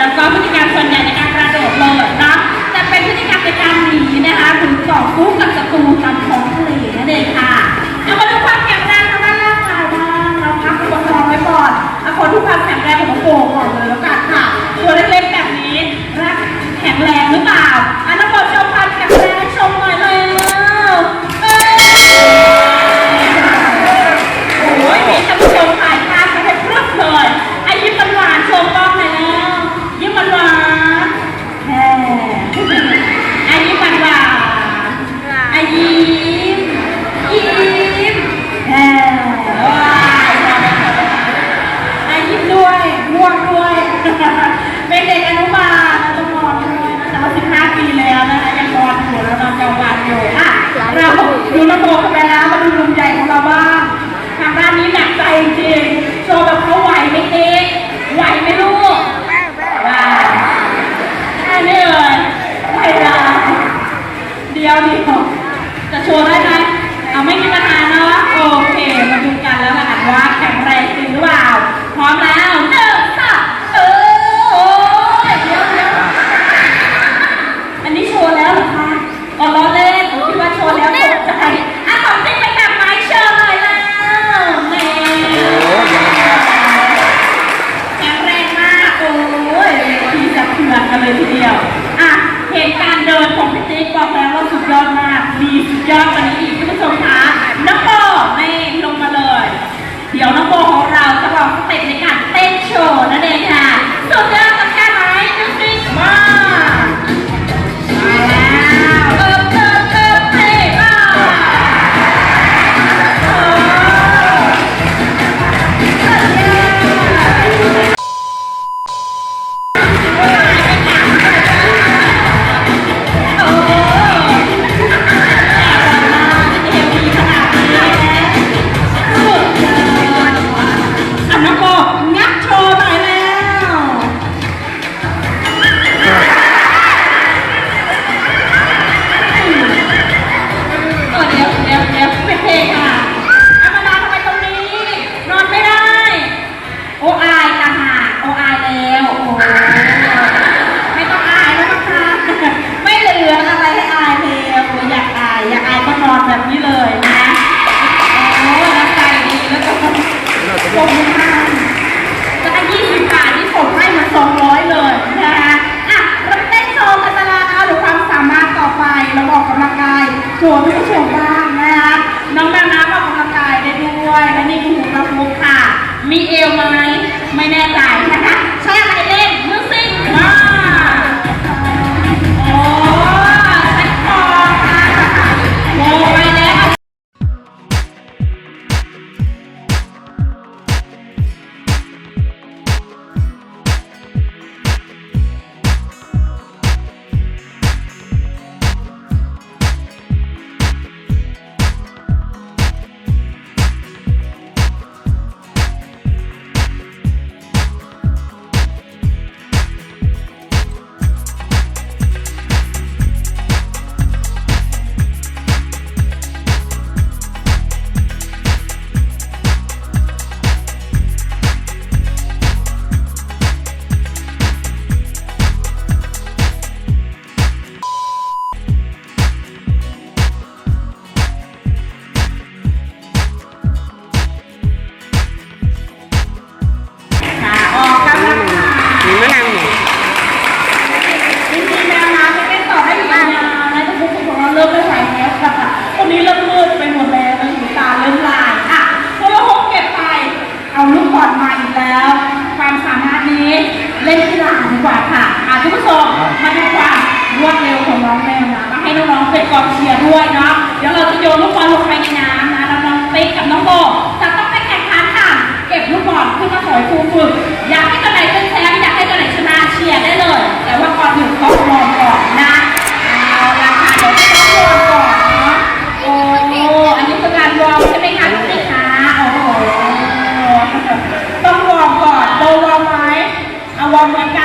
แล้วก็พฤติกรรมส่วนใหญ่ในการกระโดดโลดนะจะเป็นพฤติกรรมในการหนีนะคะหรือต่อฟุ้งกับศัตรูตามท้องทะเลนั่นเองค่ะเอามาดูความแข็งแรงทางด้านร่างกายบ้างเราพักอุปกรณ์ไว้ก่อนเอาคนทุกความแข็งแรงของโป่งก่อนเลย โจทย์ให้ผู้ชมบ้างนะคะน้องแม่น้ำออกกำลังกายได้ด้วยและนี่คือหูกระพุกค่ะ มีเอวไหมไม่แน่ใจค่ আমরা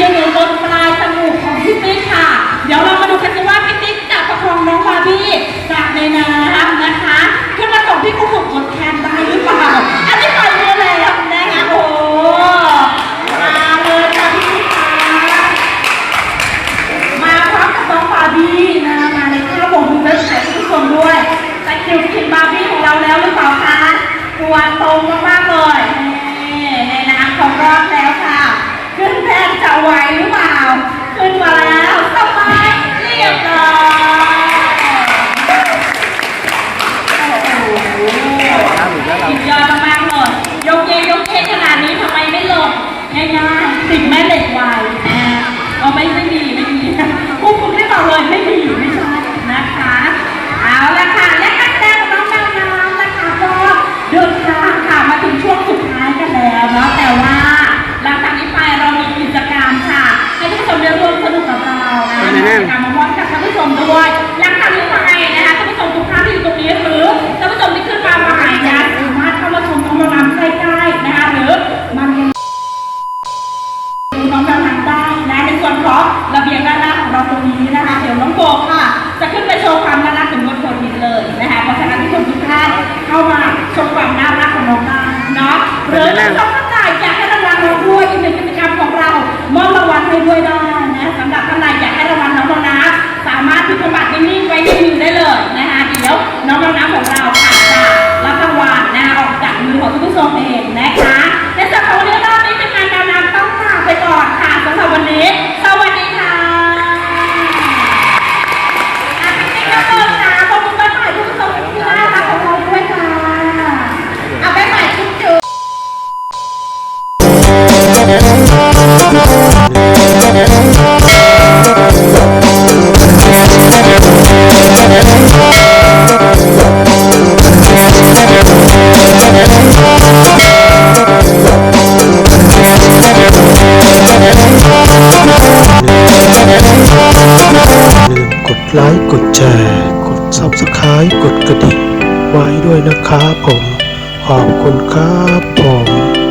ยืนอยู่บนปลายจมูกของพี่ติ๊กค่ะ เดี๋ยวเรามาดูกันสิว่าพี่ติ๊กจะประคองน้องบาร์บี้จากในน้ำนะคะ ไลค์กดแชร์ กดซับสไครป์กดกระดิ่งไว้ด้วยนะครับผม ขอบคุณครับผม